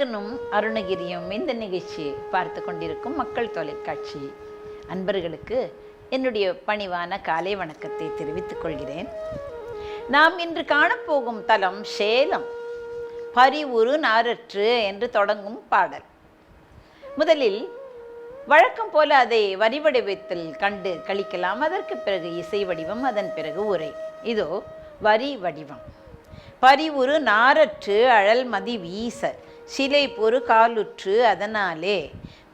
அழகனும் அருணகிரியும் இந்த நிகழ்ச்சி பார்த்து கொண்டிருக்கும் மக்கள் தொலைக்காட்சி அன்பர்களுக்கு என்னுடைய பணிவான காலை வணக்கத்தை தெரிவித்துக் கொள்கிறேன். நாம் இன்று காணப்போகும் தலம் சேலம் பரிவுரு நாரற்று என்று தொடங்கும் பாடல். முதலில் வழக்கம் போல அதை வரி வடிவத்தில் கண்டு கழிக்கலாம். அதற்கு பிறகு இசை வடிவம் அதன் பிறகு உரை. இதோ வரி வடிவம். பரிவுரு நாரற்று அழல் மதி வீச சிலை பொறு காலுற்று அதனாலே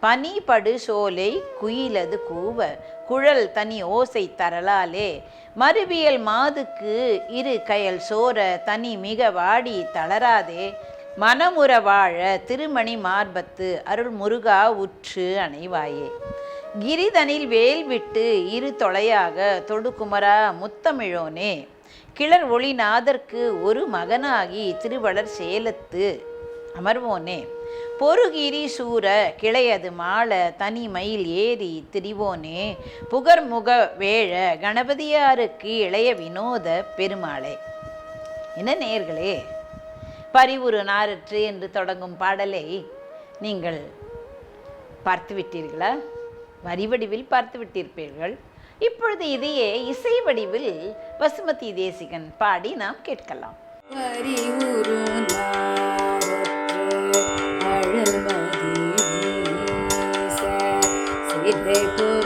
பனி படு சோலை குயிலது கூவ குழல் தனி ஓசை தரலாலே மறுவியல் மாதுக்கு இரு கயல் சோர தனி மிக வாடி தளராதே மனமுற வாழ திருமணி மார்பத்து அருள் முருகா உற்று அணைவாயே. கிரிதனில் வேல் விட்டு இரு தொலையாக தொடுகுமரா முத்தமிழோனே கிளர் ஒளி நாதற்கு ஒரு மகனாகி திருவளர் சேலத்து அமர்வோனே. பொறுகிரி சூர கிளையது மாள தனி மயில் ஏறி திரிவோனே. புகர்முக வேழ கணபதியாருக்கு இளைய வினோத பெருமாளே. என்ன நேர்களே பரிவுரு நாரற்று என்று தொடங்கும் பாடலை நீங்கள் பார்த்து விட்டீர்களா வரி வடிவில் பார்த்து விட்டிருப்பீர்கள் இப்பொழுது இதையே இசை வடிவில் பசுமதி தேசிகன் பாடி நாம் கேட்கலாம். করে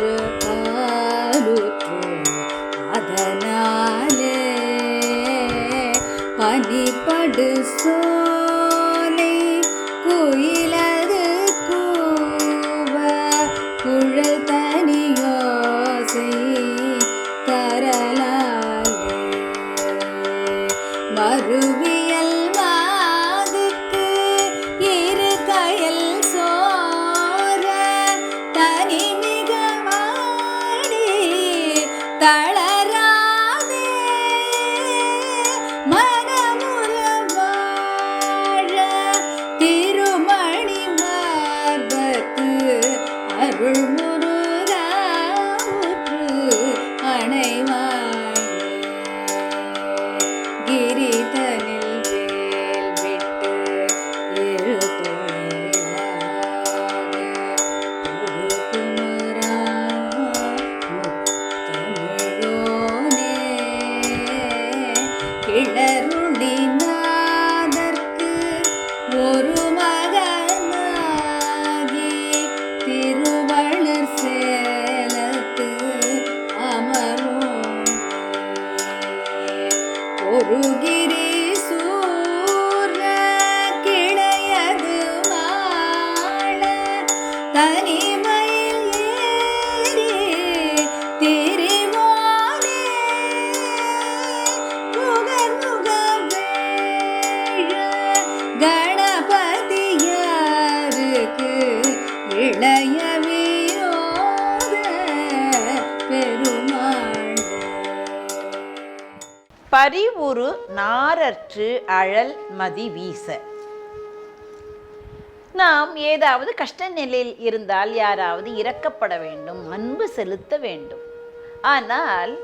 பரிவுரு நாரற்று அழல் மதி வீச. நாம் ஏதாவது கஷ்ட நிலையில் இருந்தால் யாராவது இறக்கப்பட வேண்டும் அன்பு செலுத்த வேண்டும். ஆனால்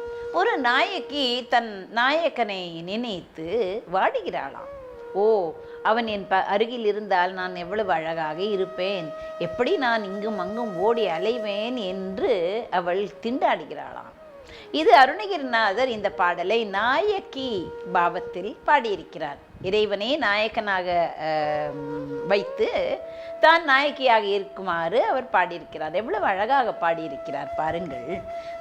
ஒரு நாயகி தன் நாயகனை நினைத்து வாடுகிறாளாம். ஓ அவன் என் ப அருகில் இருந்தால் நான் எவ்வளவு அழகாக இருப்பேன். எப்படி நான் இங்கும் அங்கும் ஓடி அலைவேன் என்று அவள் திண்டாடுகிறாளாம். இது அருணகிரிநாதர் இந்த பாடலை நாயக்கி பாவத்தில் பாடியிருக்கிறார். இறைவனே நாயக்கனாக வைத்து தான் நாயகியாக இருக்குமாறு அவர் பாடியிருக்கிறார். எவ்வளவு அழகாக பாடியிருக்கிறார் பாருங்கள்.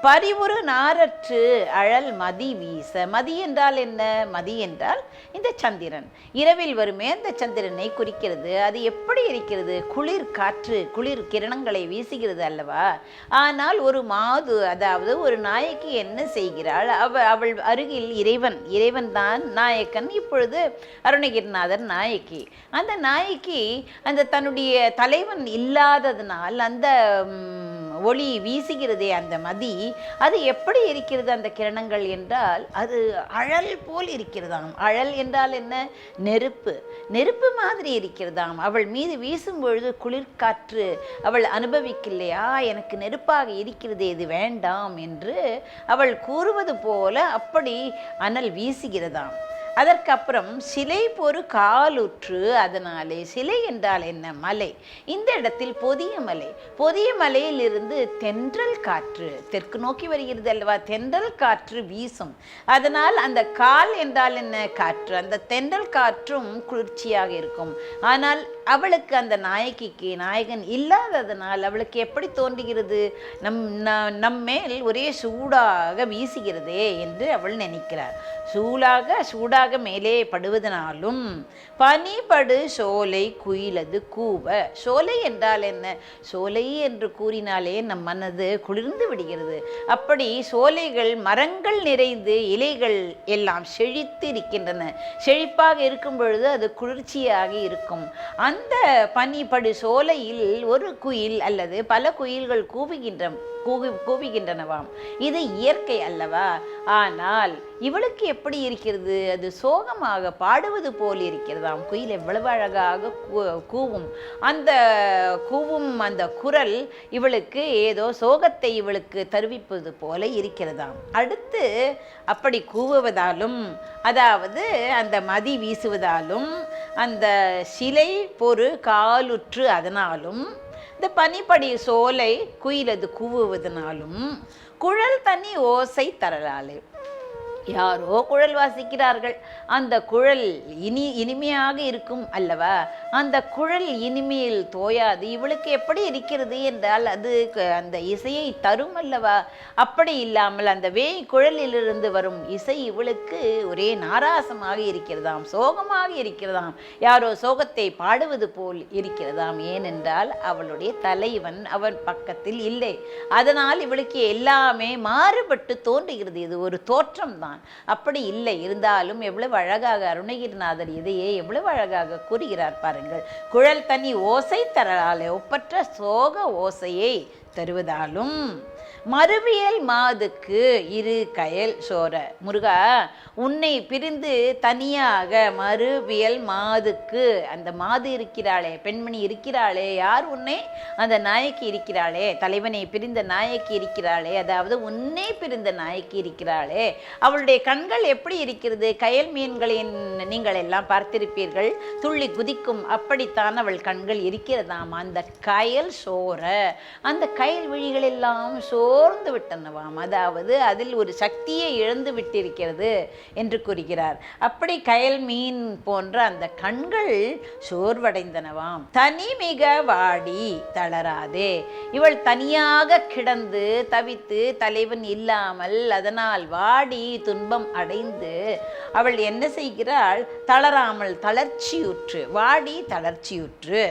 பரிவுரு நாரற்று அழல் மதி வீச. மதி என்றால் என்ன? மதி என்றால் இந்த சந்திரன். இரவில் வருமே அந்த சந்திரனை குறிக்கிறது. அது எப்படி இருக்கிறது? குளிர் காற்று குளிர் கிரணங்களை வீசுகிறது அல்லவா? ஆனால் ஒரு மாது அதாவது ஒரு நாயகி என்ன செய்கிறாள்? அவ அவள் அருகில் இறைவன் இறைவன் தான் நாயக்கன் இப்பொழுது அருணகிரிநாதர் நாயகி. அந்த நாயகி அந்த தன்னுடைய தலைவன் இல்லாததுனால் அந்த ஒளி வீசுகிறதே அந்த மதி. அது எப்படி இருக்கிறது அந்த கிரணங்கள் என்றால் அது அழல் போல் இருக்கிறதாம். அழல் என்றால் என்ன? நெருப்பு. நெருப்பு மாதிரி இருக்கிறதாம். அவள் மீது வீசும் பொழுது குளிர்காற்று. அவள் அனுபவிக்கலையா? எனக்கு நெருப்பாக இருக்கிறது இது வேண்டாம் என்று அவள் கூறுவது போல அப்படி அனல் வீசுகிறதாம். அதற்கப்புறம் சிலை பொறு காலுற்று அதனாலே சிலை என்றால் என்ன? மலை. இந்த இடத்தில் பொதிய மலை. பொதிய மலையிலிருந்து தென்றல் காற்று தெற்கு நோக்கி வருகிறது அல்லவா? தென்றல் காற்று வீசும். அதனால் அந்த கால் என்றால் என்ன? காற்று. அந்த தென்றல் காற்றும் குளிர்ச்சியாக இருக்கும். ஆனால் அவளுக்கு அந்த நாயகிக்கு நாயகன் இல்லாததனால் அவளுக்கு எப்படி தோன்றுகிறது? நம் ந- நம்மேல் ஒரே சூடாக வீசுகிறதே என்று அவள் நினைக்கிறார் சூடாக சூடாக மேலே படுவதனாலும் பனிபடு சோலை குயிலது கூவ. சோலை என்றால் என்ன? சோலை என்று கூறினாலே நம் மனது குளிர்ந்து விடுகிறது. அப்படி சோலைகள் மரங்கள் நிறைந்து இலைகள் எல்லாம் செழித்து இருக்கின்றன. செழிப்பாக இருக்கும் பொழுது அது குளிர்ச்சியாக இருக்கும். அந்த அந்த பனிப்படு சோலையில் ஒரு குயில் அல்லது பல குயில்கள் கூவுகின்ற கூவி கூவுகின்றனவாம். இது இயற்கை அல்லவா? ஆனால் இவளுக்கு எப்படி இருக்கிறது? அது சோகமாக பாடுவது போல் இருக்கிறதாம். குயில் எவ்வளவு அழகாக கூ- கூவும். அந்த கூவும் அந்த குரல் இவளுக்கு ஏதோ சோகத்தை இவளுக்கு தருவிப்பது போல இருக்கிறதாம். அடுத்து அப்படி கூவுவதாலும் அதாவது அந்த மதி வீசுவதாலும் அந்த சிலை பொறு காலுற்று அதனாலும் இந்த பனிப்படி சோலை குயிலது கூவுவதனாலும் குழல் தனி ஓசை தரலாலே. யாரோ குழல் வாசிக்கிறார்கள். அந்த குழல் இனி இனிமையாக இருக்கும் அல்லவா? அந்த குழல் இனிமையில் தோயாது. இவளுக்கு எப்படி இருக்கிறது என்றால் அது க- அந்த இசையை தரும் அல்லவா? அப்படி இல்லாமல் அந்த வேய் குழலிலிருந்து வரும் இசை இவளுக்கு ஒரே நாராசமாக இருக்கிறதாம் சோகமாக இருக்கிறதாம். யாரோ சோகத்தை பாடுவது போல் இருக்கிறதாம். ஏனென்றால் அவளுடைய தலைவன் அவன் பக்கத்தில் இல்லை. அதனால் இவளுக்கு எல்லாமே மாறுபட்டு தோன்றுகிறது. இது ஒரு தோற்றம் தான் அப்படி இல்லை. இருந்தாலும் எவ்வளவு அழகாக அருணகிரிநாதர் இதையே எவ்வளவு அழகாக கூறுகிறார் பாருங்கள். குழல் தனி ஓசை தரலாலே ஒப்பற்ற சோக ஓசையை தருவதாலும் மறுவியல் மாதுக்கு இரு கயல் சோர முருகா உன்னை பிரிந்து தனியாக மறுவியல் மாதுக்கு. அந்த மாது இருக்கிறாளே பெண்மணி இருக்கிறாளே யார் உன்னை? அந்த நாயக்கி இருக்கிறாளே தலைவனை பிரிந்த நாயக்கி இருக்கிறாளே அதாவது உன்னை பிரிந்த நாயக்கி இருக்கிறாளே. அவளுடைய கண்கள் எப்படி இருக்கிறது? கயல் மீன்களின் நீங்கள் எல்லாம் பார்த்திருப்பீர்கள். துள்ளி குதிக்கும் அப்படித்தான் அவள் கண்கள் இருக்கிறதாம். அந்த கயல் சோர அந்த கயல் விழிகள் எல்லாம் சோர்ந்து விட்டனவாம். அதாவது அதில் ஒரு சக்தியை இழந்து விட்டிருக்கிறது என்று கூறுகிறார். அப்படி கயல் மீன் போன்ற அந்த கண்கள் சோர்வடைந்தனவாம். தனி மிக வாடி தளராதே. இவள் தனியாக கிடந்து தவித்து தலைவன் இல்லாமல் அதனால் வாடி துன்பம் அடைந்து அவள் என்ன செய்கிறாள்? தளராமல் தளர்ச்சியுற்று வாடி தளர்ச்சியுற்று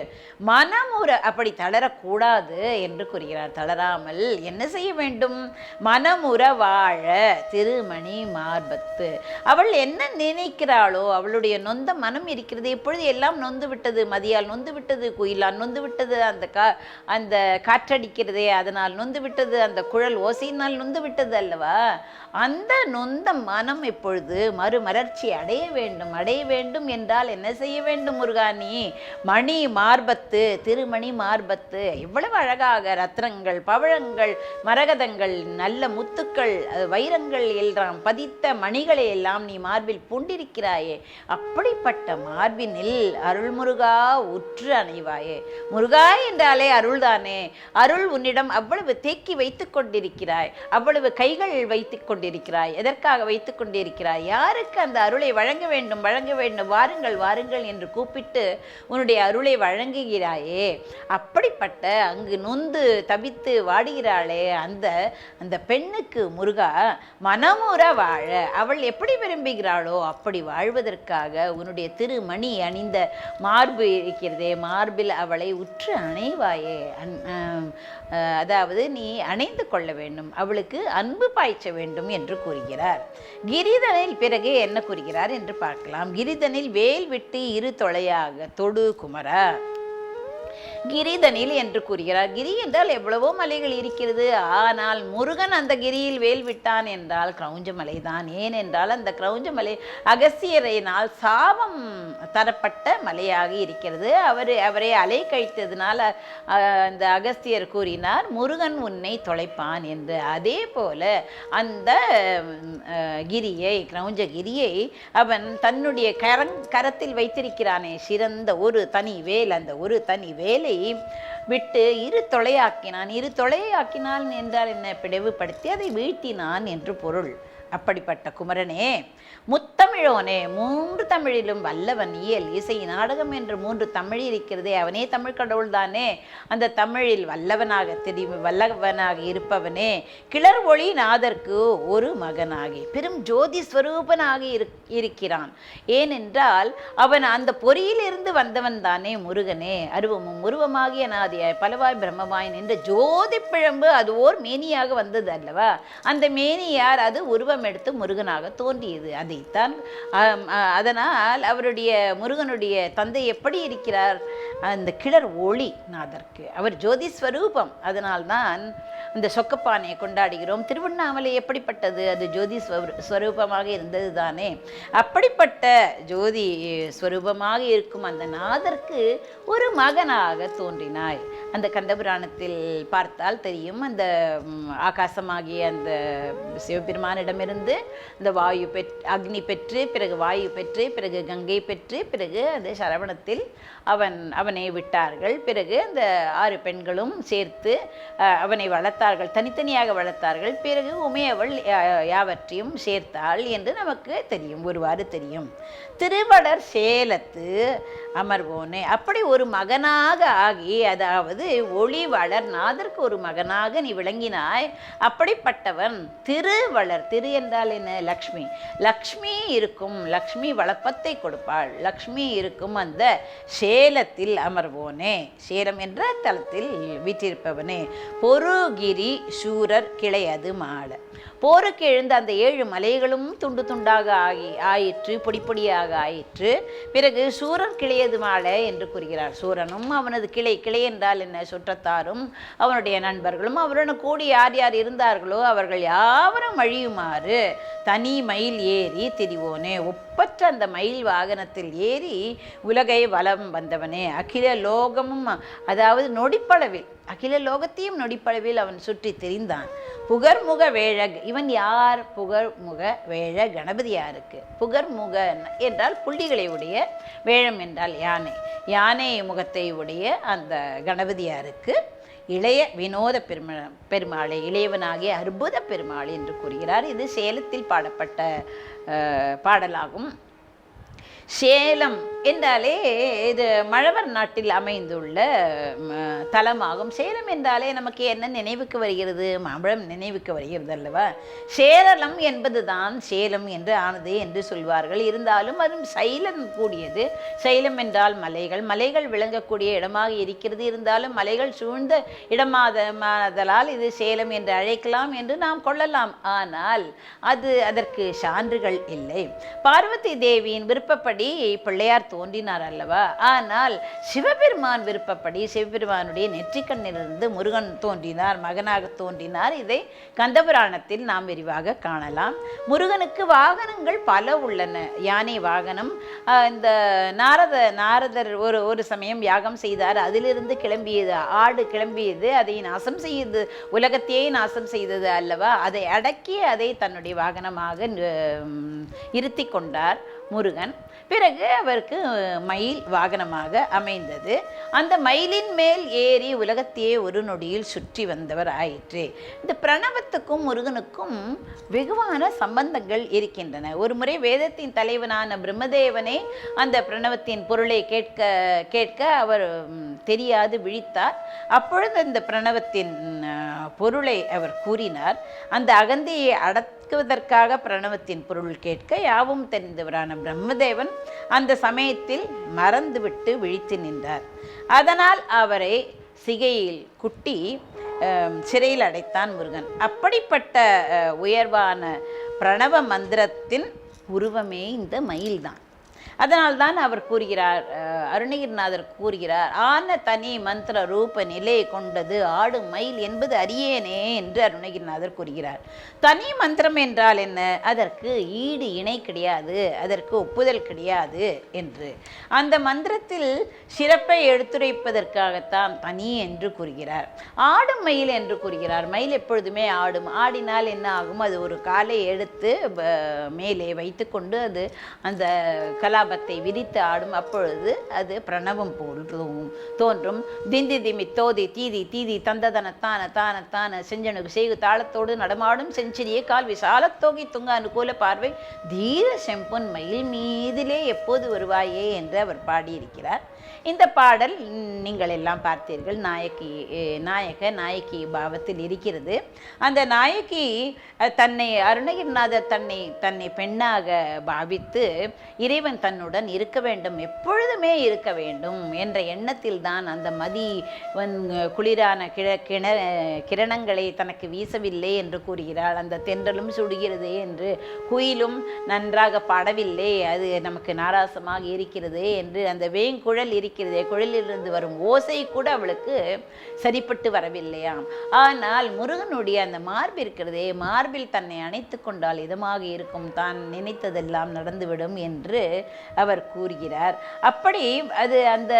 மனமுற அப்படி தளரக்கூடாது என்று கூறுகிறார். தளராமல் என்ன செய்ய வேண்டும். மனமுற வாழ திருமணி மார்பத்து. அவள் என்ன நினைக்கிறாளோ அவளுடைய நொந்த மனம் இருக்கிறது. இப்பொழுது எல்லாம் நொந்து விட்டது. மதியால் நொந்து விட்டது. குயிலால் நொந்து விட்டது. அந்த கா அந்த காற்றடிக்கிறதே அதனால் நொந்து விட்டது. அந்த குழல் ஓசையினால் நொந்து விட்டது அல்லவா? அந்த நொந்த மனம் இப்பொழுது மறுமலர்ச்சி அடைய வேண்டும் அடைய வேண்டும் என்றால் என்ன செய்ய வேண்டும் முருகானி? மணி மார்பத்து திருமணி மார்பத்து எவ்வளவு அழகாக ரத்னங்கள் பவழங்கள் மரகதங்கள் நல்ல முத்துக்கள் வைரங்கள் எல்லாம் பதித்த மணிகளை எல்லாம் நீ மார்பில் பூண்டிருக்கிறாயே. அப்படிப்பட்ட மார்பினில் அருள்முருகா உற்று அணைவாயே. முருகா என்றாலே அருள்தானே. அருள் உன்னிடம் அவ்வளவு தேக்கி வைத்துக் கொண்டிருக்கிறாய். அவ்வளவு கைகள் வைத்துக் கொண்டிருக்கிறாய்? எதற்காக வைத்துக் கொண்டிருக்கிறாய்? யாருக்கு அந்த அருளை வழங்க வேண்டும்? வழங்க வேண்டும். வாருங்கள் வாருங்கள் என்று கூப்பிட்டு உன்னுடைய அருளை வழங்குகிறாயே. அப்படிப்பட்ட அங்கு நொந்து தவித்து வாடுகிறாளே அந்த அந்த பெண்ணுக்கு முருகா மனமுற வாழ. அவள் எப்படி விரும்புகிறாளோ அப்படி வாழ்வதற்காக உன்னுடைய திருமணி அணிந்த மார்பு இருக்கிறதே. மார்பில் அவளை உற்று அணைவாயே. அதாவது நீ அணைந்து கொள்ள வேண்டும். அவளுக்கு அன்பு பாய்ச்ச வேண்டும் என்று கூறுகிறார். கிரிதனில் பிறகு என்ன கூறுகிறார் என்று பார்க்கலாம். கிரிதனில் வேல் விட்டு இரு தொலையாக தொடு குமரா. கிரிதனில் என்று கூறுகிறார். கிரி என்றால் எவ்வளவோ மலைகள் இருக்கிறது. ஆனால் முருகன் அந்த கிரியில் வேல் விட்டான் என்றால் கிரௌஞ்ச ஏன் ஏனென்றால் அந்த கிரௌஞ்ச மலை அகசியரினால் சாபம் தரப்பட்ட மலையாக இருக்கிறது. அவர் அவரை அலை கழித்ததுனால் அந்த அகஸ்தியர் கூறினார் முருகன் உன்னை தொலைப்பான் என்று. அதே போல அந்த கிரியை கிரௌஞ்ச கிரியை அவன் தன்னுடைய கரங் கரத்தில் வைத்திருக்கிறானே சிறந்த ஒரு தனி வேல். அந்த ஒரு தனி வேலை விட்டு இரு தொலையாக்கினான். இரு தொலையாக்கினான் என்றால் என்ன? பிளவுபடுத்தி அதை வீழ்த்தினான் என்று பொருள். அப்படிப்பட்ட குமரனே முத்தமிழோனே மூன்று தமிழிலும் வல்லவன் இயல் இசை நாடகம் என்று மூன்று தமிழ் இருக்கிறதே அவனே தமிழ் கடவுள் தானே. அந்த தமிழில் வல்லவனாக தெரியும் வல்லவனாக இருப்பவனே கிளர் ஒளி நாதற்கு ஒரு மகனாகி பெரும் ஜோதி ஸ்வரூபனாக இருக்கிறான். ஏனென்றால் அவன் அந்த பொறியிலிருந்து வந்தவன் தானே முருகனே. அருவமும் உருவமாகிய நாதிய பலவாய் பிரம்மமாய் நின்ற ஜோதி பிழம்பு அது ஓர் மேனியாக வந்தது அல்லவா? அந்த மேனியார் அது உருவம் எடுத்து முருகனாக தோன்றியது. அதைத்தான் அதனால் அவருடைய முருகனுடைய தந்தை எப்படி இருக்கிறார்? அந்த கிளர் ஒளி நாதற்கு அவர் ஜோதி ஸ்வரூபம். அதனால்தான் அந்த சொக்கப்பானையை கொண்டாடுகிறோம். திருவண்ணாமலை எப்படிப்பட்டது? அது ஜோதி ஸ்வரூபமாக இருந்தது தானே. அப்படிப்பட்ட ஜோதி ஸ்வரூபமாக இருக்கும் அந்த நாதருக்கு ஒரு மகனாக தோன்றினாய். அந்த கந்தபுராணத்தில் பார்த்தால் தெரியும். அந்த ஆகாசமாகிய அந்த சிவபெருமானிடமிருந்து அந்த வாயு பெற் அக்னி பெற்று பிறகு வாயு பெற்று பிறகு கங்கை பெற்று பிறகு அந்த சரவணத்தில் அவன் அவனை விட்டார்கள். பிறகு அந்த ஆறு பெண்களும் சேர்த்து அவனை வளர்த்தார்கள் தனித்தனியாக வளர்த்தார்கள். பிறகு உமையவள் யா- யாவற்றையும் சேர்த்தாள் என்று நமக்கு தெரியும் ஒருவாறு தெரியும். திருவடர் சேலத்து அமர்வோனே அப்படி ஒரு மகனாக ஆகி அதாவது ஒளி வளர் நாதற்கு ஒரு மகனாக நீ விளங்கினாய். அப்படிப்பட்டவன் திருவளர் திரு என்றால் என்ன? லக்ஷ்மி. லக்ஷ்மி இருக்கும் லக்ஷ்மி வளப்பத்தை கொடுப்பாள். லக்ஷ்மி இருக்கும் அந்த சே சேலத்தில் அமர்வோனே. சேலம் என்ற தலத்தில் வீற்றிருப்பவனே. பொருகிரி சூரர் கிளையது மாட. போருக்கு எழுந்த அந்த ஏழு மலைகளும் துண்டு துண்டாக ஆகி ஆயிற்று பொடி பொடியாக ஆயிற்று. பிறகு சூரன் கிளையது மாலை என்று கூறுகிறார். சூரனும் அவனது கிளை கிளை என்றால் என்ன? சுற்றத்தாரும் அவனுடைய நண்பர்களும் அவருடன் கூடி யார் யார் இருந்தார்களோ அவர்கள் யாவரும் அழியுமாறு தனி மயில் ஏறி திரிவோனே. ஒப்பற்ற அந்த மயில் வாகனத்தில் ஏறி உலகை வலம் வந்தவனே. அகில லோகமும் அதாவது நொடிப்பளவில் அகில லோகத்தையும் நொடிப்பளவில் அவன் சுற்றி திரிந்தான். புகர்முக வேழ இவன் யார்? புகர்முக வேழ கணபதியாருக்கு புகர்முக என்றால் புள்ளிகளை உடைய வேழம் என்றால் யானை. யானை முகத்தை உடைய அந்த கணபதியாருக்கு இளைய வினோத பெருமா பெருமாளை இளையவனாகிய அற்புத பெருமாள் என்று கூறுகிறார். இது சேலத்தில் பாடப்பட்ட பாடலாகும். சேலம் என்றாலே இது மழவர் நாட்டில் அமைந்துள்ள தலமாகும். சேலம் என்றாலே நமக்கு என்ன நினைவுக்கு வருகிறது? மாம்பழம் நினைவுக்கு வருகிறது அல்லவா சேரளம் என்பதுதான் சேலம் என்று ஆனது என்று சொல்வார்கள். இருந்தாலும் அதுவும் சைலம் கூடியது. சைலம் என்றால் மலைகள். மலைகள் விளங்கக்கூடிய இடமாக இருக்கிறது. இருந்தாலும் மலைகள் சூழ்ந்த இடமாதலால் இது சேலம் என்று அழைக்கலாம் என்று நாம் கொள்ளலாம். ஆனால் அது அதற்கு சான்றுகள் இல்லை. பார்வதி தேவியின் விருப்பப்படி பிள்ளையார் தோன்றினார் அல்லவா? ஆனால் சிவபெருமான் விருப்பப்படி சிவபெருமானுடைய நெற்றிக்கண்ணிலிருந்து முருகன் தோன்றினார் மகனாக தோன்றினார். இதை கந்தபுராணத்தில் நாம் விரிவாக காணலாம். முருகனுக்கு வாகனங்கள் பல உள்ளன. யானை வாகனம் இந்த நாரத நாரதர் ஒரு ஒரு சமயம் யாகம் செய்தார். அதிலிருந்து கிளம்பியது ஆடு கிளம்பியது அதை நாசம் செய்தது உலகத்தையே நாசம் செய்தது அல்லவா? அதை அடக்கி அதை தன்னுடைய வாகனமாக இருத்தி கொண்டார் முருகன். பிறகு அவருக்கு மயில் வாகனமாக அமைந்தது. அந்த மயிலின் மேல் ஏறி உலகத்தையே ஒரு நொடியில் சுற்றி வந்தவர் ஆயிற்று. இந்த பிரணவத்துக்கும் முருகனுக்கும் வெகுவான சம்பந்தங்கள் இருக்கின்றன. ஒரு முறை வேதத்தின் தலைவனான பிரம்மதேவனே அந்த பிரணவத்தின் பொருளை கேட்க கேட்க அவர் தெரியாது விழித்தார். அப்பொழுது அந்த பிரணவத்தின் பொருளை அவர் கூறினார். அந்த அகந்தியை நடத்துவதற்காக பிரணவத்தின் பொருள் கேட்க யாவும் தெரிந்தவரான பிரம்மதேவன் அந்த சமயத்தில் மறந்துவிட்டு விழித்து நின்றார். அதனால் அவரை சிகையில் குட்டி சிறையில் அடைத்தான் முருகன். அப்படிப்பட்ட உயர்வான பிரணவ மந்திரத்தின் உருவமே இந்த மயில்தான். அதனால்தான் அவர் கூறுகிறார் அருணகிரிநாதர் கூறுகிறார் ஆன தனி மந்திர ரூப நிலை கொண்டது ஆடு மயில் என்பது அறியேனே என்று அருணகிரிநாதர் கூறுகிறார். தனி மந்திரம் என்றால் என்ன? அதற்கு ஈடு இணை கிடையாது அதற்கு ஒப்புதல் கிடையாது என்று. அந்த மந்திரத்தில் சிறப்பை எடுத்துரைப்பதற்காகத்தான் தனி என்று கூறுகிறார். ஆடும் மயில் என்று கூறுகிறார். மயில் எப்பொழுதுமே ஆடும். ஆடினால் என்ன ஆகும்? அது ஒரு காலை எடுத்து மேலே வைத்துக்கொண்டு அது அந்த கலா கலாபத்தை விரித்து ஆடும் அப்பொழுது அது பிரணவம் போல் தோன்றும். தோன்றும் திந்தி திமி தோதி தீதி தீதி தந்ததன தான தான தான செஞ்சனுக்கு செய்கு தாளத்தோடு நடமாடும் செஞ்சிரியே கால் விசாலத்தோகி துங்க அனுகூல பார்வை. தீர செம்பொன் மயில் மீதிலே எப்போது வருவாயே என்று அவர் பாடியிருக்கிறார். இந்த பாடல் நீங்கள் எல்லாம் பார்த்தீர்கள். நாயகி நாயக நாயகி பாவத்தில் இருக்கிறது. அந்த நாயகி தன்னை அருணகிரிநாதர் தன்னை தன்னை பெண்ணாக பாவித்து இறைவன் தன்னுடன் இருக்க வேண்டும் எப்பொழுதுமே இருக்க வேண்டும் என்ற எண்ணத்தில் தான் அந்த மதி குளிரான கிழ கிண கிரணங்களை தனக்கு வீசவில்லை என்று கூறுகிறாள். அந்த தென்றலும் சுடுகிறது என்று குயிலும் நன்றாக பாடவில்லை. அது நமக்கு நாராசமாக இருக்கிறது என்று அந்த வேங்குழல் இருக்கிறதே. குழலிலிருந்து வரும் ஓசை கூட அவளுக்கு சரிப்பட்டு வரவில்லையாம். ஆனால் முருகனுடைய அந்த மார்பு இருக்கிறதே மார்பில் தன்னை அணைத்து கொண்டால் இதமாக இருக்கும் தான் நினைத்ததெல்லாம் நடந்துவிடும் என்று அவர் கூறுகிறார். அப்படி அது அந்த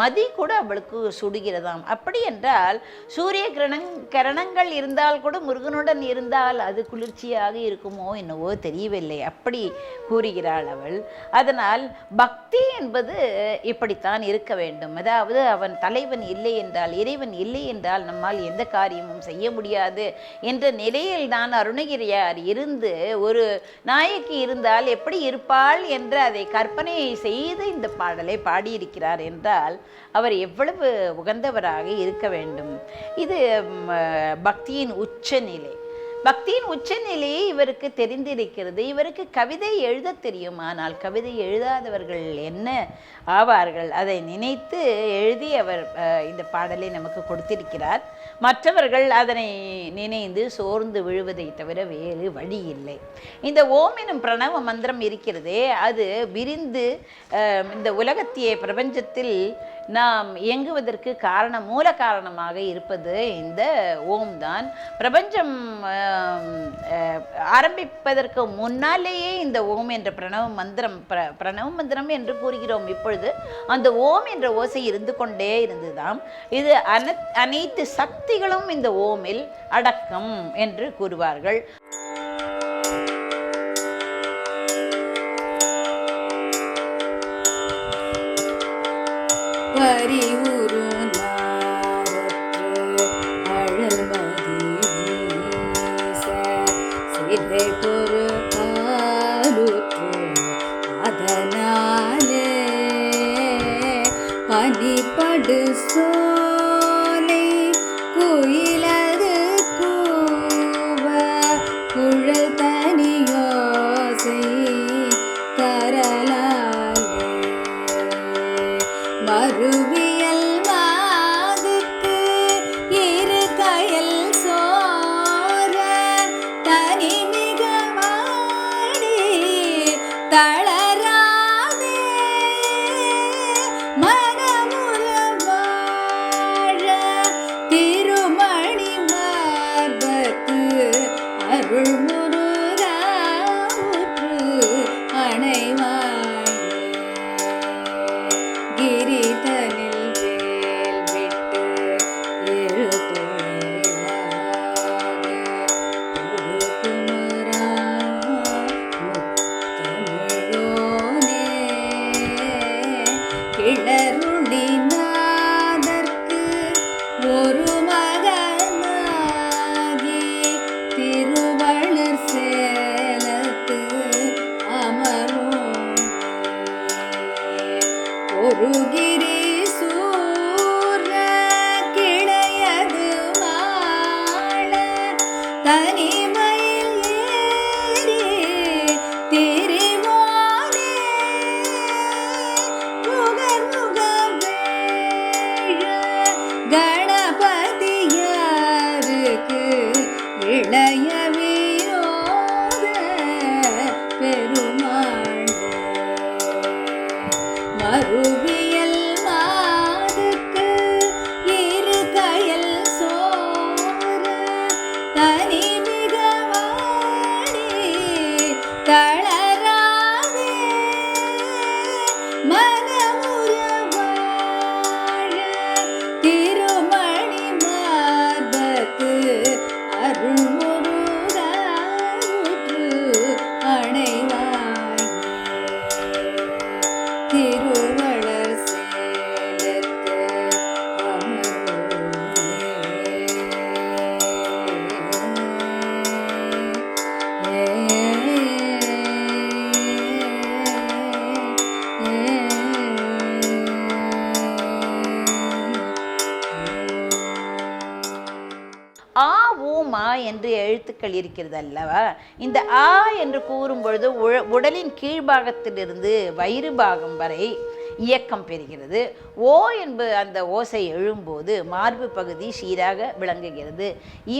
மதி கூட அவளுக்கு சுடுகிறதாம். அப்படி என்றால் சூரிய கிரணங் கிரணங்கள் இருந்தால் கூட முருகனுடன் இருந்தால் அது குளிர்ச்சியாக இருக்குமோ என்னவோ தெரியவில்லை. அப்படி கூறுகிறாள் அவள். அதனால் பக்தி என்பது இப்படித்தான் இருக்க வேண்டும். அதாவது அவன் தலைவன் இல்லை என்றால் இறைவன் இல்லை என்றால் நம்மால் எந்த காரியமும் செய்ய முடியாது என்ற நிலையில் தான் அருணகிரியார் இருந்து ஒரு நாயகி இருந்தால் எப்படி இருப்பாள் என்று அதை கற்பனை செய்து இந்த பாடலை பாடியிருக்கிறார் என்றால் அவர் எவ்வளவு உகந்தவராக இருக்க வேண்டும். இது பக்தியின் உச்சநிலை. பக்தியின் உச்சநிலையை இவருக்கு தெரிந்திருக்கிறது. இவருக்கு கவிதை எழுத தெரியும். ஆனால் கவிதை எழுதாதவர்கள் என்ன ஆவார்கள்? அதை நினைத்து எழுதி அவர் அஹ், இந்த பாடலை நமக்கு கொடுத்திருக்கிறார். மற்றவர்கள் அதனை நினைந்து சோர்ந்து விழுவதை தவிர வேறு வழி இல்லை. இந்த ஓம் எனும் பிரணவ மந்திரம் இருக்கிறதே. அது விரிந்து அஹ், இந்த உலகத்திய பிரபஞ்சத்தில் நாம் இயங்குவதற்கு காரணம் மூல காரணமாக இருப்பது இந்த ஓம் தான். பிரபஞ்சம் ஆரம்பிப்பதற்கு முன்னாலேயே இந்த ஓம் என்ற பிரணவ மந்திரம் பிர பிரணவ மந்திரம் என்று கூறுகிறோம். இப்பொழுது அந்த ஓம் என்ற ஓசை இருந்து கொண்டே இருந்துதாம். இது அன அனைத்து சக்திகளும் இந்த ஓமில் அடக்கம் என்று கூறுவார்கள். വരിക மறுவியல் வாதுக்கு எழுத்துக்கள் இருக்கிறது அல்லவா இந்த ஆ என்று கூறும் பொழுது உடலின் கீழ்பாகத்திலிருந்து வயிறு பாகம் வரை இயக்கம் பெறுகிறது. ஓ என்பது அந்த ஓசை எழும்போது மார்பு பகுதி சீராக விளங்குகிறது.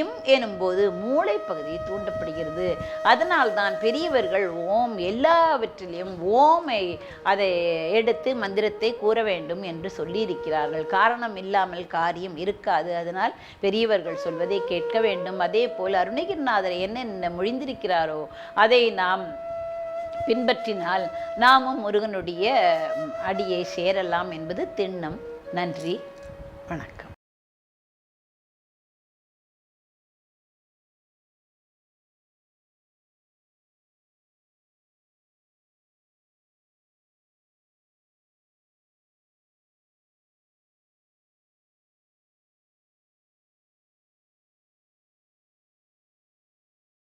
இம் எனும்போது மூளை பகுதி தூண்டப்படுகிறது. அதனால்தான் பெரியவர்கள் ஓம் எல்லாவற்றிலும் ஓமை அதை எடுத்து மந்திரத்தை கூற வேண்டும் என்று சொல்லியிருக்கிறார்கள். காரணம் இல்லாமல் காரியம் இருக்காது. அதனால் பெரியவர்கள் சொல்வதை கேட்க வேண்டும். அதே போல் அருணகிரிநாதர் என்னென்ன மொழிந்திருக்கிறாரோ அதை நாம் பின்பற்றினால் நாமும் முருகனுடைய அடியை சேரலாம் என்பது திண்ணம். நன்றி. வணக்கம்.